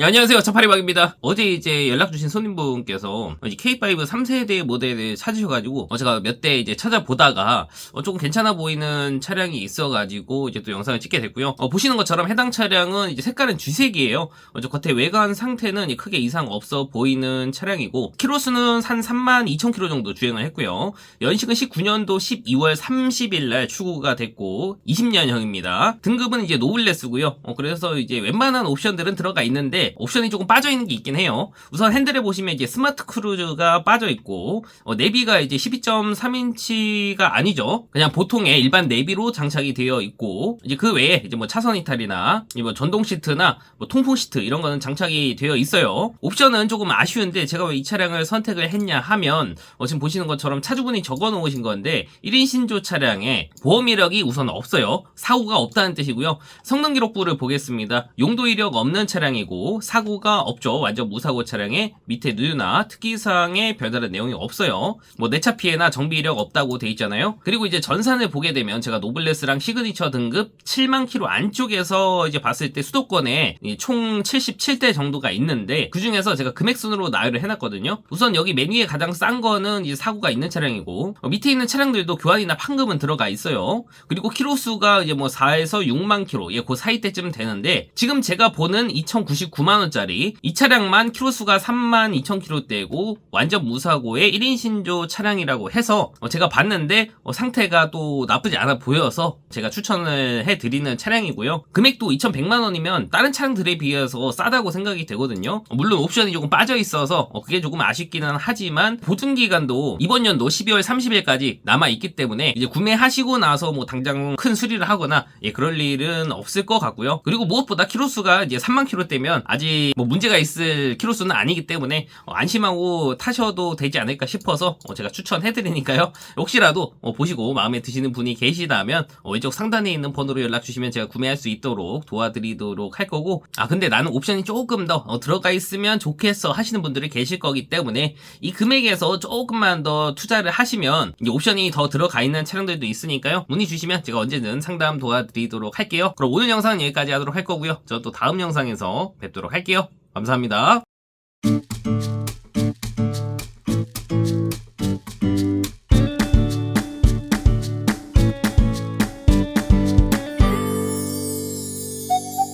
네, 안녕하세요. 차파리박입니다. 어제 이제 연락 주신 손님분께서 이제 K5 3세대 모델을 찾으셔가지고 어, 제가 몇 대 이제 찾아보다가 어, 조금 괜찮아 보이는 차량이 있어가지고 이제 또 영상을 찍게 됐고요. 어, 보시는 것처럼 해당 차량은 이제 색깔은 쥐색이에요. 어, 저 겉에 외관 상태는 크게 이상 없어 보이는 차량이고 키로수는 한 3만 2천 킬로 정도 주행을 했고요. 연식은 19년도 12월 30일 날 출고가 됐고 20년형입니다. 등급은 이제 노블레스고요. 어, 그래서 이제 웬만한 옵션들은 들어가 있는데 옵션이 조금 빠져 있는 게 있긴 해요. 우선 핸들에 보시면 이제 스마트 크루즈가 빠져 있고 어, 내비가 이제 12.3인치가 아니죠. 그냥 보통의 일반 내비로 장착이 되어 있고 이제 그 외에 이제 뭐 차선 이탈이나 뭐 전동 시트나 뭐 통풍 시트 이런 거는 장착이 되어 있어요. 옵션은 조금 아쉬운데 제가 왜 이 차량을 선택을 했냐 하면 어, 지금 보시는 것처럼 차주분이 적어 놓으신 건데 1인 신조 차량에 보험 이력이 우선 없어요. 사고가 없다는 뜻이고요. 성능 기록부를 보겠습니다. 용도 이력 없는 차량이고 사고가 없죠. 완전 무사고 차량에 밑에 누유나 특기사항에 별다른 내용이 없어요. 뭐 내차 피해나 정비 이력 없다고 돼 있잖아요. 그리고 이제 전산을 보게 되면 제가 노블레스랑 시그니처 등급 7만 킬로 안쪽에서 이제 봤을 때 수도권에 이총 77대 정도가 있는데 그 중에서 제가 금액 순으로 나열을 해놨거든요. 우선 여기 메뉴에 가장 싼 거는 이제 사고가 있는 차량이고 어, 밑에 있는 차량들도 교환이나 판금은 들어가 있어요. 그리고 키로수가 이제 뭐 4에서 6만 킬로, 예, 그 사이 때쯤 되는데 지금 제가 보는 2,099만 원짜리 이 차량만 키로수가 3만 2천 킬로대고 완전 무사고의 1인 신조 차량이라고 해서 어, 제가 봤는데 어, 상태가 또 나쁘지 않아 보여서 제가 추천을 해드리는 차량이고요. 금액도 2,100만 원이면 다른 차량들에 비해서 싸다고 생각이 되거든요. 어, 물론 옵션이 조금 빠져 있어서 어, 그게 조금 아쉽기는 하지만 보증 기간도 이번 연도 12월 30일까지 남아 있기 때문에 이제 구매하시고 나서 뭐 당장 큰 수리를 하거나 예, 그럴 일은 없을 것 같고요. 그리고 무엇보다 키로수가 이제 3만 킬로대면 아직 뭐 문제가 있을 키로수는 아니기 때문에 어, 안심하고 타셔도 되지 않을까 싶어서 어, 제가 추천해드리니까요. 혹시라도 어, 보시고 마음에 드시는 분이 계시다면 어, 왼쪽 상단에 있는 번호로 연락 주시면 제가 구매할 수 있도록 도와드리도록 할 거고 아 근데 나는 옵션이 조금 더 어, 들어가 있으면 좋겠어 하시는 분들이 계실 거기 때문에 이 금액에서 조금만 더 투자를 하시면 옵션이 더 들어가 있는 차량들도 있으니까요. 문의 주시면 제가 언제든 상담 도와드리도록 할게요. 그럼 오늘 영상은 여기까지 하도록 할 거고요. 저 또 다음 영상에서 뵙 도록 할게요. 감사합니다.